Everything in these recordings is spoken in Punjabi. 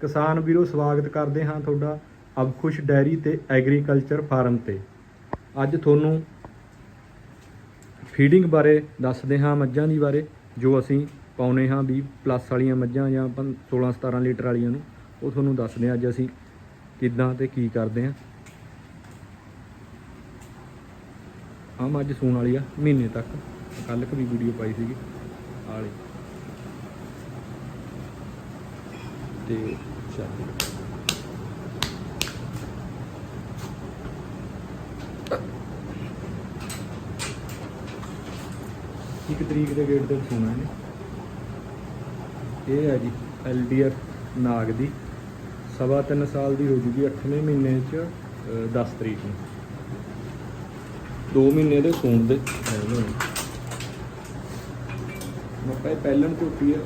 ਕਿਸਾਨ ਵੀਰੋ, ਸਵਾਗਤ ਕਰਦੇ ਹਾਂ ਤੁਹਾਡਾ ਅਬਖੁਸ਼ ਡੈਰੀ ਤੇ ਐਗਰੀਕਲਚਰ ਫਾਰਮ ਤੇ। ਅੱਜ ਤੁਹਾਨੂੰ ਫੀਡਿੰਗ ਬਾਰੇ ਦੱਸਦੇ ਹਾਂ, ਮੱਝਾਂ ਦੀ ਬਾਰੇ, ਜੋ ਅਸੀਂ ਪਾਉਨੇ ਹਾਂ ਵੀ ਪਲੱਸ ਵਾਲੀਆਂ ਮੱਝਾਂ ਜਾਂ 16 17 ਲੀਟਰ ਵਾਲੀਆਂ ਨੂੰ, ਉਹ ਤੁਹਾਨੂੰ ਦੱਸਦੇ ਹਾਂ ਅੱਜ ਅਸੀਂ ਕਿੱਦਾਂ ਤੇ ਕੀ ਕਰਦੇ ਹਾਂ। ਆਹ ਮੱਝ ਸੂਣ ਵਾਲੀ ਆ, ਮਹੀਨੇ ਤੱਕ। ਕੱਲ ਵੀ ਵੀਡੀਓ ਪਾਈ ਸੀਗੀ। ਆਲੀ ਤੇ ਚੱਲ ਇੱਕ ਤਰੀਕ ਦੇ ਗੇਟ ਤੇ ਸੋਣਾ ਨੇ ਇਹ ਹੈ ਜੀ ਐਲਡੀਐਫ ਨਾਗ ਦੀ। ਸਵਾ ਤਿੰਨ ਸਾਲ ਦੀ ਹੋ ਜੂਗੀ 8ਵੇਂ ਮਹੀਨੇ ਚ ਅ, 10 ਤਰੀਕ ਨੂੰ। 2 ਮਹੀਨੇ ਦੇ ਸੂਣ ਦੇ। ਹੈਗੇ ਨੇ ਇਹ ਪਹਿਲਣ ਝੋਟੀ ਹੈ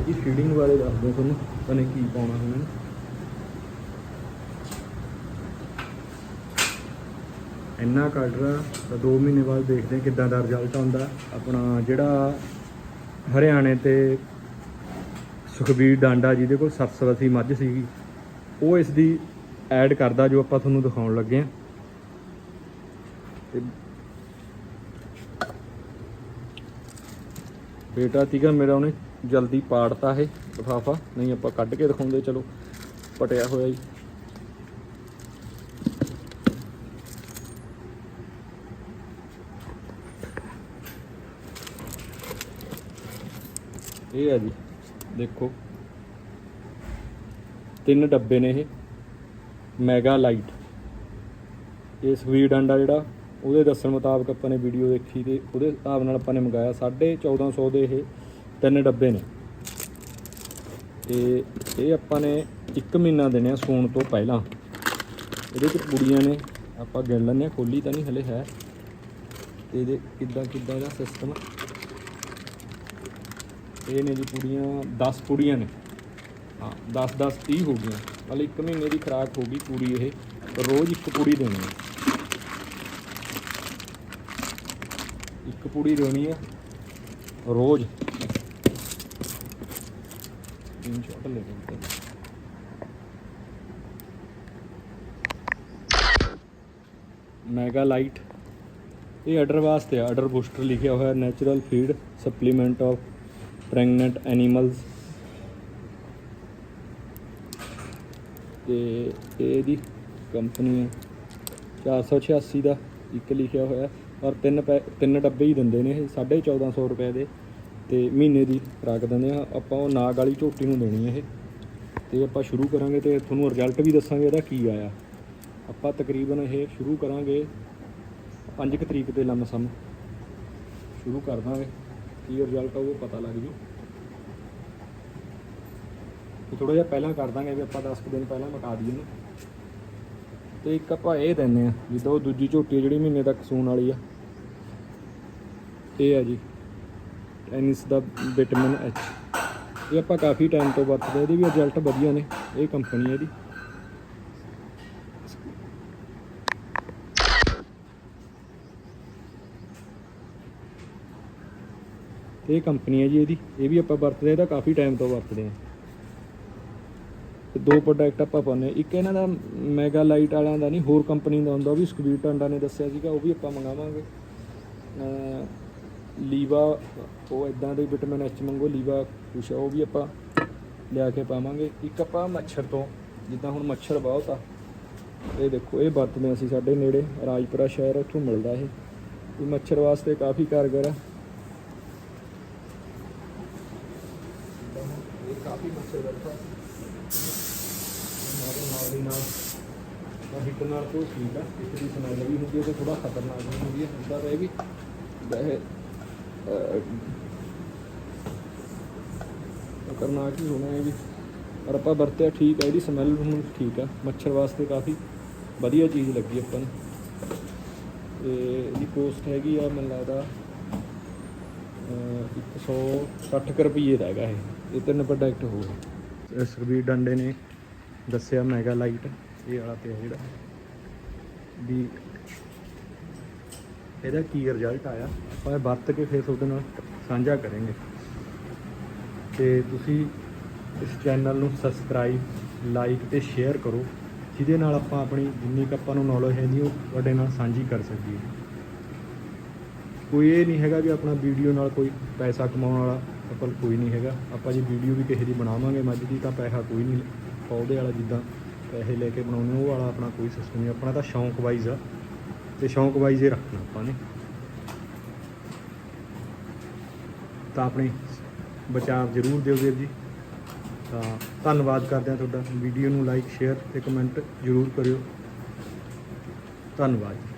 ਇਹਦੀ ਫੀਡਿੰਗ ਬਾਰੇ ਦੱਸਦੇ ਤੁਹਾਨੂੰ। ਤਨੇ ਕੀ ਪਾਉਣਾ ਹੁਣ ਇੰਨਾ ਕੱਢ ਰਿਹਾ ਤਾਂ 2 ਮਹੀਨੇ ਬਾਅਦ ਦੇਖਦੇ ਹਾਂ ਕਿੱਦਾਂ ਦਾ ਰਿਜ਼ਲਟ ਆਉਂਦਾ। ਆਪਣਾ ਜਿਹੜਾ ਹਰਿਆਣੇ ਤੇ ਸੁਖਬੀਰ ਡਾਂਡਾ ਜਿਹਦੇ ਕੋਲ 780 ਮੱਝ ਸੀਗੀ, ਉਹ ਇਸ ਦੀ ਐਡ ਕਰਦਾ ਜੋ ਆਪਾਂ ਤੁਹਾਨੂੰ ਦਿਖਾਉਣ ਲੱਗੇ ਹਾਂ। ਤੇ ਬੇਟਾ ਤੀਗਾ ਮੇਰਾ, ਉਹਨੇ ਜਲਦੀ ਪਾੜਤਾ ਇਹ। ਲਿਫਾਫਾ, ਨਹੀਂ ਆਪਾਂ ਕੱਢ ਕੇ ਦਿਖਾਉਂਦੇ, ਚਲੋ, ਪਟਿਆ ਹੋਇਆ ਜੀ। ਇਹ ਹੈ ਜੀ, ਦੇਖੋ। ਤਿੰਨ ਡੱਬੇ ਨੇ ਇਹ, ਮੈਗਾ ਲਾਈਟ। ਇਹ ਸਵੀਟ ਅੰਡਾ ਜਿਹੜਾ, ਉਹਦੇ ਦੱਸਣ ਮੁਤਾਬਕ ਆਪਾਂ ਨੇ ਵੀਡੀਓ ਦੇਖੀ ਤੇ ਉਹਦੇ ਹਿਸਾਬ ਨਾਲ ਆਪਾਂ ਨੇ ਮੰਗਾਇਆ 1450 ਦੇ ਇਹ ਤਿੰਨ ਡੱਬੇ ਨੇ। ਤੇ ਇਹ ਆਪਾਂ ਨੇ 1 ਮਹੀਨਾ ਦੇਣੇ ਆ ਸੂਣ ਤੋਂ ਪਹਿਲਾਂ। ਇਹਦੇ ਚ ਪੁੜੀਆਂ ਨੇ, ਆਪਾਂ ਗਿਣ ਲੈਂਦੇ ਆ ਖੋਲੀ ਤਾਂ ਨਹੀਂ ਹਲੇ ਹੈ। ਤੇ ਇਹਦੇ ਕਿੱਦਾਂ ਕਿੱਦਾਂ ਇਹਦਾ ਸਿਸਟਮ ਇਹ ਨੇ ਜੀ ਪੁੜੀਆਂ 10 ਪੁੜੀਆਂ ਨੇ। ਹਾਂ 10 10 30 ਹੋ ਗਈਆਂ। ਮਤਲਬ 1 ਮਹੀਨੇ ਦੀ ਖੁਰਾਕ ਹੋ ਗਈ ਪੂਰੀ ਇਹ। ਰੋਜ਼ ਇੱਕ ਪੁੜੀ ਦੇਣੀ ਹੈ। ਇੱਕ ਪੁੜੀ ਦੇਣੀ ਹੈ ਰੋਜ਼। ਤਿੰਨ ਲੈ ਕੇ ਮੈਗਾ ਲਾਈਟ ਇਹ ਆਰਡਰ ਵਾਸਤੇ ਆ ਆਰਡਰ ਬੂਸਟਰ ਲਿਖਿਆ ਹੋਇਆ natural feed supplement of pregnant animals ਤੇ ਇਹ ਇਹਦੀ ਕੰਪਨੀ ਹੈ 486 ਦਾ ਇੱਕ ਲਿਖਿਆ ਹੋਇਆ, ਔਰ ਤਿੰਨ ਪੈ- ਤਿੰਨ ਡੱਬੇ ਹੀ ਦਿੰਦੇ ਨੇ ਇਹ 1450 ਰੁਪਏ ਦੇ। ਤੇ ਮਹੀਨੇ ਦੀ ਰੱਖ ਦਿੰਦੇ ਆ। ਆਪਾਂ ਉਹ ਨਾਗ ਵਾਲੀ ਝੋਟੀ ਨੂੰ ਦੇਣੀ ਹੈ ਇਹ। ਤੇ ਆਪਾਂ ਸ਼ੁਰੂ ਕਰਾਂਗੇ ਤੇ ਤੁਹਾਨੂੰ ਰਿਜ਼ਲਟ ਵੀ ਦੱਸਾਂਗੇ ਇਹਦਾ ਕੀ ਆਇਆ। ਆਪਾਂ ਤਕਰੀਬਨ ਇਹ ਸ਼ੁਰੂ ਕਰਾਂਗੇ 5 ਤਰੀਕ ਤੇ ਲੰਮਸਮ। ਸ਼ੁਰੂ ਕਰ ਦਾਂਗੇ। ਕੀ ਰਿਜ਼ਲਟ ਆਊ ਉਹ ਪਤਾ ਲੱਗ ਜੂ। ਤੇ ਥੋੜਾ ਜਿਹਾ ਪਹਿਲਾਂ ਕਰ ਦਾਂਗੇ ਵੀ ਆਪਾਂ 10 ਕੁ ਦਿਨ ਪਹਿਲਾਂ ਮਕਾ ਦਈਏ ਇਹਨੂੰ। ਤੇ ਇੱਕ ਆਪਾਂ ਇਹ ਦਿੰਨੇ ਆ, ਜਿੱਦਾਂ ਉਹ ਦੂਜੀ ਝੋਟੀ ਆ ਜਿਹੜੀ ਮਹੀਨੇ ਤੱਕ ਸੂਣ ਵਾਲੀ ਆ। ਇਹ ਆ ਜੀ। ਐਨਿਸ ਦਾ ਵਿਟਾਮਿਨ ਐਚ ਇਹ ਆਪਾਂ ਕਾਫੀ ਟਾਈਮ ਤੋਂ ਵਰਤਦੇ ਇਹਦੇ ਵੀ ਰਿਜ਼ਲਟ ਵਧੀਆ ਨੇ, ਇਹ ਕੰਪਨੀ ਇਹਦੀ। ਇਹ ਕੰਪਨੀ ਹੈ ਜੀ ਇਹਦੀ, ਇਹ ਵੀ ਆਪਾਂ ਵਰਤਦੇ ਇਹਦਾ ਕਾਫੀ ਟਾਈਮ ਤੋਂ ਵਰਤਦੇ ਆ ਤੇ ਦੋ ਪ੍ਰੋਡਕਟ ਆਪਾਂ ਪਾਉਂਦੇ ਹਾਂ। ਇੱਕ ਇਹਨਾਂ ਦਾ ਮੈਗਾ ਲਾਈਟ ਵਾਲਿਆਂ ਦਾ ਨਹੀਂ, ਹੋਰ ਕੰਪਨੀ ਦਾ ਹੁੰਦਾ, ਉਹ ਵੀ ਸੁਖਬੀਰ ਟਾਂਡਾ ਨੇ ਦੱਸਿਆ ਸੀਗਾ, ਉਹ ਵੀ ਆਪਾਂ ਮੰਗਾਵਾਂਗੇ। ਲੀਵਾ ਉਹ ਇਦਾਂ ਦੇ ਵਿਟਾਮਿਨ ਐਚ ਮੰਗੋ ਲੀਵਾ ਕੁਛ ਆ, ਉਹ ਵੀ ਆਪਾਂ ਲਿਆ ਕੇ ਪਾਵਾਂਗੇ। ਇੱਕ ਆਪਾਂ ਮੱਛਰ ਤੋਂ ਜਿੱਦਾਂ ਹੁਣ ਮੱਛਰ ਬਹੁਤ ਆ ਇਹ ਦੇਖੋ ਇਹ ਵਰਤਦੇ ਅਸੀਂ ਸਾਡੇ ਨੇੜੇ ਰਾਜਪੁਰਾ ਸ਼ਹਿਰ ਉੱਥੋਂ ਮਿਲਦਾ ਇਹ। ਇਹ ਮੱਛਰ ਵਾਸਤੇ ਕਾਫੀ ਕਾਰਗਰ ਆ। ਇਹ ਕਾਫੀ ਮੱਛਰ ਬੈਠਾ ਨਾਲ ਦੀ ਨਾਲ ਤਾਂ ਹਿੱਟ ਨਾਲ ਤੋਂ ਠੀਕ ਆ। ਇਸ ਦੀ ਸਮੈਲ ਵੀ ਹੁੰਦੀ ਹੈ ਤੇ ਥੋੜਾ ਖਤਰਨਾਕ ਵੀ ਹੁੰਦੀ ਹੈ ਹੁੰਦਾ ਇਹ ਵੀ ਵੈਸੇ ਕਰਨਾ ਖਤਰਨਾਕ ਹੋਣਾ ਇਹ ਵੀ। ਪਰ ਆਪਾਂ ਵਰਤਿਆ ਠੀਕ ਹੈ ਇਹਦੀ ਸਮੈਲ ਹੁਣ ਠੀਕ ਆ। ਮੱਛਰ ਵਾਸਤੇ ਕਾਫੀ ਵਧੀਆ ਚੀਜ਼ ਲੱਗੀ ਆਪਾਂ ਨੂੰ। ਇਹਦੀ ਕੋਸਟ ਹੈਗੀ ਆ ਮੈਨੂੰ ਲੱਗਦਾ ਅਹ, 160 ਕੁ ਰੁਪਏ ਦਾ ਹੈਗਾ ਇਹ। ਇਹ ਤਿੰਨ ਪ੍ਰੋਡਕਟ ਹੋ ਗਏ ਸੁਖਬੀਰ ਡੰਡੇ ਨੇ ਦੱਸਿਆ ਮੈਗਾ ਲਾਈਟ ਇਹ ਵਾਲਾ ਪਿਆ ਜਿਹੜਾ। ਵੀ ਇਹਦਾ ਕੀ ਰਿਜ਼ਲਟ ਆਇਆ? ਆਪਾਂ ਇਹ ਵਰਤ ਕੇ ਫਿਰ ਤੁਹਾਡੇ ਨਾਲ ਸਾਂਝਾ ਕਰਾਂਗੇ। ਤੇ ਤੁਸੀਂ ਇਸ ਚੈਨਲ ਨੂੰ ਸਬਸਕ੍ਰਾਈਬ ਲਾਈਕ ਤੇ ਸ਼ੇਅਰ ਕਰੋ, ਜਿਹਦੇ ਨਾਲ ਆਪਾਂ ਆਪਣੀ ਜਿੰਨੀ ਕੁ ਆਪਾਂ ਨੂੰ ਨੌਲੇਜ ਹੈਗੀ ਉਹ ਤੁਹਾਡੇ ਨਾਲ ਸਾਂਝੀ ਕਰ ਸਕੀਏ। ਕੋਈ ਇਹ ਨਹੀਂ ਹੈਗਾ ਵੀ ਆਪਣਾ ਵੀਡੀਓ ਨਾਲ ਕੋਈ ਪੈਸਾ ਕਮਾਉਣ ਵਾਲਾ ਆਪਾਂ ਕੋਈ ਨਹੀਂ ਹੈਗਾ। ਆਪਾਂ ਜੇ ਵੀਡੀਓ ਵੀ ਕਿਸੇ ਦੀ ਬਣਾਵਾਂਗੇ ਮੱਝ ਦੀ, ਤਾਂ ਪੈਸਾ ਕੋਈ ਨਹੀਂ, ਪੌਦੇ ਵਾਲਾ ਜਿੱਦਾਂ ਪੈਸੇ ਲੈ ਕੇ ਬਣਾਉਂਦੇ ਉਹ ਵਾਲਾ ਆਪਣਾ ਕੋਈ ਸਿਸਟਮ ਨਹੀਂ। ਆਪਣਾ ਤਾਂ ਸ਼ੌਂਕ ਵਾਈਜ਼ ਆ। ਤੇ ਸ਼ੌਂਕ ਵਾਈਜ਼ ਹੀ ਰੱਖਣਾ ਆਪਾਂ ਨੇ। ਤਾਂ ਆਪਣੇ ਬਚਾਅ ਜ਼ਰੂਰ ਦਿਓ ਵੀਰ ਜੀ। ਤਾਂ ਧੰਨਵਾਦ ਕਰਦੇ ਹਾਂ ਤੁਹਾਡਾ। ਵੀਡੀਓ ਨੂੰ ਲਾਈਕ, ਸ਼ੇਅਰ ਤੇ ਕਮੈਂਟ ਜ਼ਰੂਰ ਕਰਿਓ। ਧੰਨਵਾਦ ਜੀ।